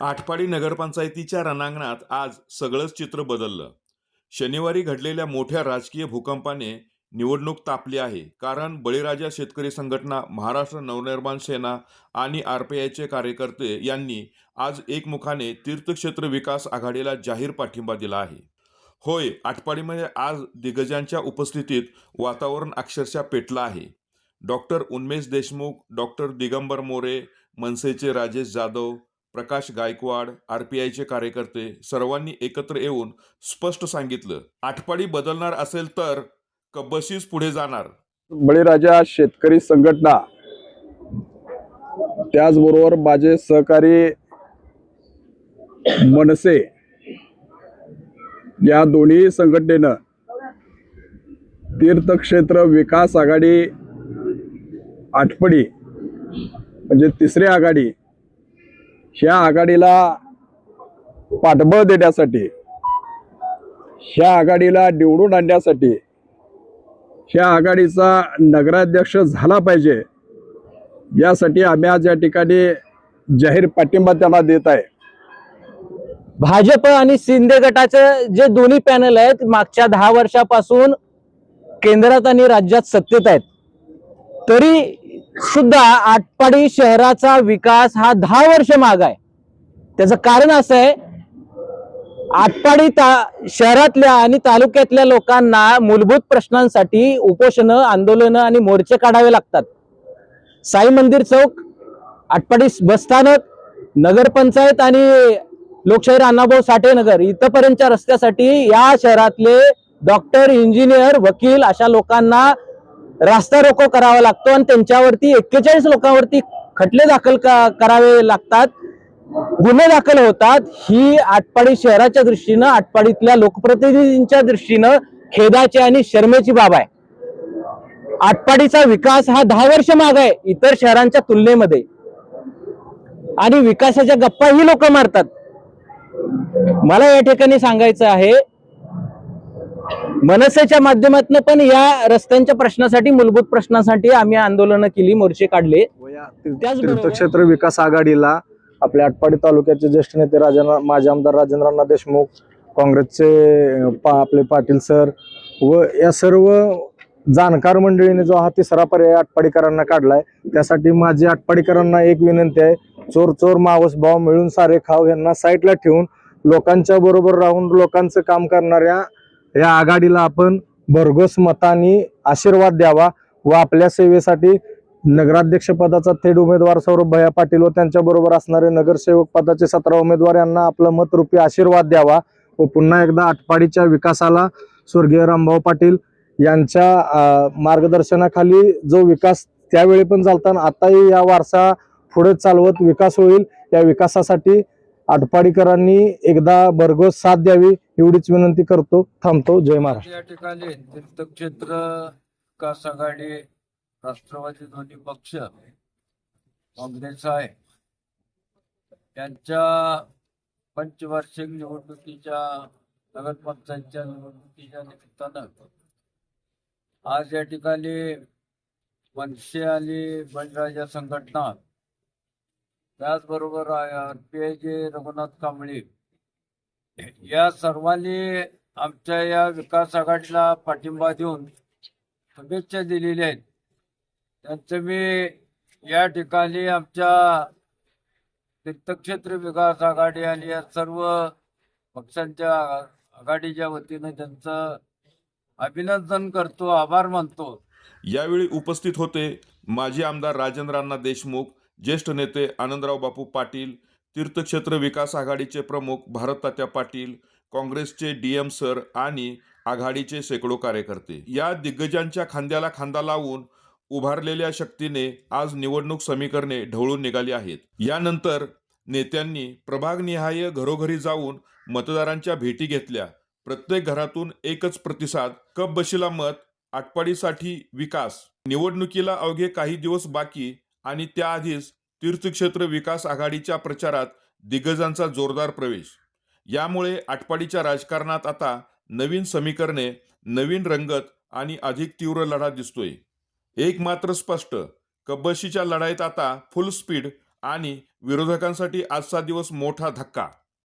आटपाडी नगरपंचायतीच्या रणांगणात आज सगळंच चित्र बदललं. शनिवारी घडलेल्या मोठ्या राजकीय भूकंपाने निवडणूक तापली आहे. कारण बळीराजा शेतकरी संघटना महाराष्ट्र नवनिर्माण सेना आणि आर पी आयचे कार्यकर्ते यांनी आज एकमुखाने तीर्थक्षेत्र विकास आघाडीला जाहीर पाठिंबा दिला आहे. होय आटपाडीमध्ये आज दिग्गजांच्या उपस्थितीत वातावरण अक्षरशः पेटलं आहे. डॉक्टर उन्मेश देशमुख डॉक्टर दिगंबर मोरे मनसेचे राजेश जाधव प्रकाश गायकवाड आर पी आयचे कार्यकर्ते सर्वांनी एकत्र येऊन स्पष्ट सांगितलं. आठपाडी बदलणार असेल तर कब्बशीच पुढे जाणार. बळीराजा शेतकरी संघटना. त्याचबरोबर माझे सहकारी मनसे. या दोन्ही संघटनेनं तीर्थक्षेत्र विकास आघाडी आठपडी म्हणजे तिसरी आघाडी ह्या आघाडीला पाठबळ देण्यासाठी ह्या आघाडीला निवडून आणण्यासाठी ह्या आघाडीचा नगराध्यक्ष झाला पाहिजे यासाठी आम्ही आज या ठिकाणी जाहीर पाठिंबा त्यांना देत आहे. भाजप आणि शिंदे गटाचे जे दोन्ही पॅनल आहेत मागच्या दहा वर्षापासून केंद्रात आणि राज्यात सत्तेत आहेत. तरी सुद्धा आटपाडी शहराचा विकास हा दहा वर्ष माग आहे. त्याचं कारण असं आहे आटपाडी ता शहरातल्या आणि तालुक्यातल्या लोकांना मूलभूत प्रश्नांसाठी उपोषणं आंदोलनं आणि मोर्चे काढावे लागतात. साई मंदिर चौक आटपाडी बसस्थानक नगरपंचायत आणि लोकशाहीर अण्णाभाऊ साठे नगर इथंपर्यंतच्या रस्त्यासाठी या शहरातले डॉक्टर इंजिनियर वकील अशा लोकांना रास्ता रोको करावा लागतो आणि त्यांच्यावरती एक्केचाळीस लोकांवरती खटले दाखल का- करावे लागतात. गुन्हे दाखल होतात. ही आटपाडी शहराच्या दृष्टीनं आटपाडीतल्या लोकप्रतिनिधींच्या दृष्टीनं खेदाची आणि शर्मेची बाब आहे. आटपाडीचा विकास हा दहा वर्ष माग आहे इतर शहरांच्या तुलनेमध्ये. आणि विकासाच्या गप्पा ही लोक मारतात. मला या ठिकाणी सांगायचं आहे मनसेच्या माध्यमातून पण या रस्त्यांच्या प्रश्नासाठी मूलभूत प्रश्नासाठी आम्ही आंदोलनं केली मोर्चे काढले. तीर्थक्षेत्र विकास आघाडीला आपल्या आटपाडी तालुक्याचे ज्येष्ठ नेते राजेंद्र माजी आमदार राजेंद्रनाथ देशमुख काँग्रेसचे पा आपले पाटील सर व या सर्व जाणकार मंडळीने जो हा तिसरा पर्याय आटपाडीकरांना काढलाय त्यासाठी माझी आटपाडीकरांना एक विनंती आहे चोर चोर मावस भाव मिळून सारे खाव यांना साईडला ठेवून लोकांच्या बरोबर राहून लोकांचं काम करणाऱ्या या आघाडीला आपण भरघोस मतांनी आशीर्वाद द्यावा व आपल्या सेवेसाठी नगराध्यक्ष पदाचा थेट उमेदवार सौरभ भैया पाटील व त्यांच्या बरोबर असणारे नगरसेवक पदाचे सतरा उमेदवार यांना आपलं मतरूपी आशीर्वाद द्यावा व पुन्हा एकदा आटपाडीच्या विकासाला स्वर्गीय रामभाऊ पाटील यांच्या मार्गदर्शनाखाली जो विकास त्यावेळी पण चालता आणि आताही या वारसा पुढे चालवत विकास होईल या विकासासाठी आटपाडीकरांनी एकदा भरघोस साथ द्यावी एवढीच विनंती करतो थांबतो. जय महाराष्ट्र. या ठिकाणी तीर्थक्षेत्र विकास आघाडी राष्ट्रवादी दोन्ही पक्ष काँग्रेस आहे. त्यांच्या पंचवार्षिक निवडणुकीच्या नगरपंचायतच्या निवडणुकीच्या निमित्तानं आज या ठिकाणी मनसे आणि बळीराजा संघटना त्याचबरोबर आर पी जे रघुनाथ कांबळे. या सर्वांनी आमच्या या विकास आघाडीला पाठिंबा देऊन शुभेच्छा दिलेल्या आहेत. त्यांचं मी या ठिकाणी आमच्या तीर्थक्षेत्र विकास आघाडी आणि या सर्व पक्षांच्या आघाडीच्या वतीनं त्यांचं अभिनंदन करतो आभार मानतो. यावेळी उपस्थित होते माजी आमदार राजेंद्रांना देशमुख ज्येष्ठ नेते आनंदराव बापू पाटील तीर्थक्षेत्र विकास आघाडीचे प्रमुख भारततात्या पाटील काँग्रेसचे डी एम सर आणि आघाडीचे शेकडो कार्यकर्ते. या दिग्गजांच्या खांद्याला खांदा लावून उभारलेल्या शक्तीने आज निवडणूक समीकरणे ढवळून निघाली आहेत. यानंतर नेत्यांनी प्रभागनिहाय घरोघरी जाऊन मतदारांच्या भेटी घेतल्या. प्रत्येक घरातून एकच प्रतिसाद कप बशीला मत आटपाडीसाठी विकास. निवडणुकीला अवघे काही दिवस बाकी आणि त्याआधीच तीर्थक्षेत्र विकास आघाडीच्या प्रचारात दिग्गजांचा जोरदार प्रवेश. यामुळे आटपाडीच्या राजकारणात आता नवीन समीकरणे नवीन रंगत आणि अधिक तीव्र लढा दिसतोय. एक मात्र स्पष्ट कब्बशीच्या लढाईत आता फुल स्पीड आणि विरोधकांसाठी आजचा दिवस मोठा धक्का.